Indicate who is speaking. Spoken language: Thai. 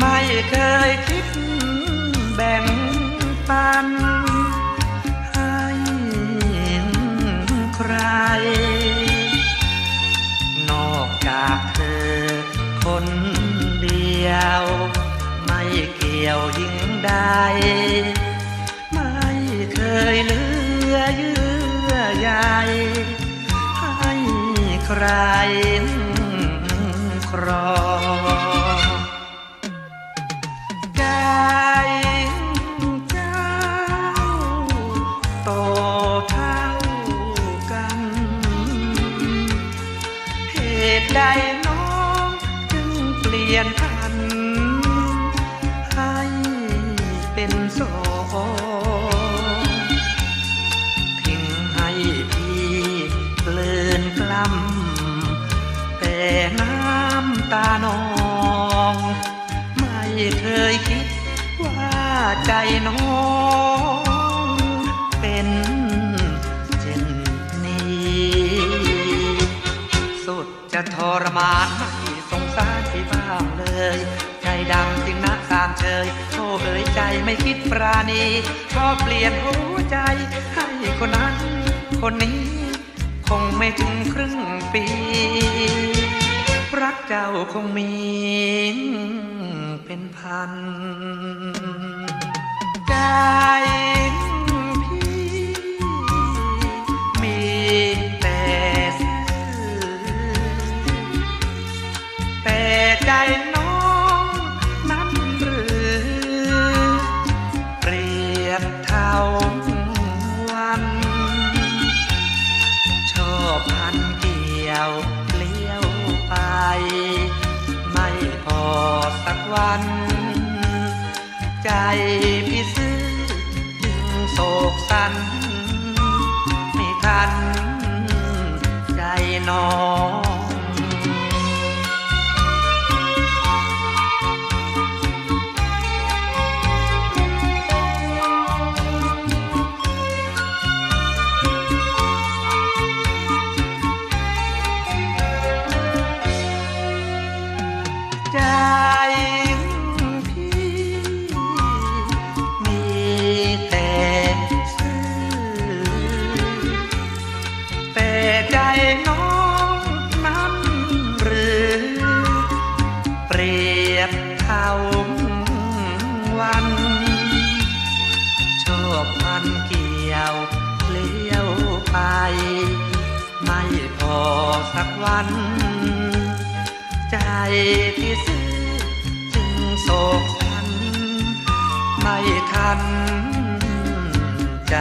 Speaker 1: ไม่เคยคิดแบ่งปัน ให้ใคร นอกจากเธอคนเดียว ไม่เกี่ยวยิ่งใด ไม่เคยเลือเยื่อใยให้ใครครอ ตุใดน้องจึงเปลี่ยนพัน ให้เป็นโสองทิ้งให้พี่เกลื่อนกล้ำแต่น้ำตานอง ไม่เคยคิดว่าใจน้องเป็น จะทรมานไม่สงสารพี่บ้างเลย ใจดำจึงนะสามเชยโอ้เอ๋ยใจไม่คิดปราณีก็เปลี่ยนหัวใจ ให้คนนั้น คนนี้ คงไม่ถึงครึ่งปี รักเจ้าคงมีเป็นพัน ใจ ใจน้องนั้นหรือเปรียบเท่าวัน ชอบพันเกี่ยวเลี้ยวไป ไม่พอสักวัน ใจพี่ซื้อจึงโศกสัน ไม่ทัน ใจน้อง วันชอบพันเกี่ยวเลี้ยวไป ไม่พอสักวัน ใจที่ซื้อจึงโศกสัน ไม่ทันใจ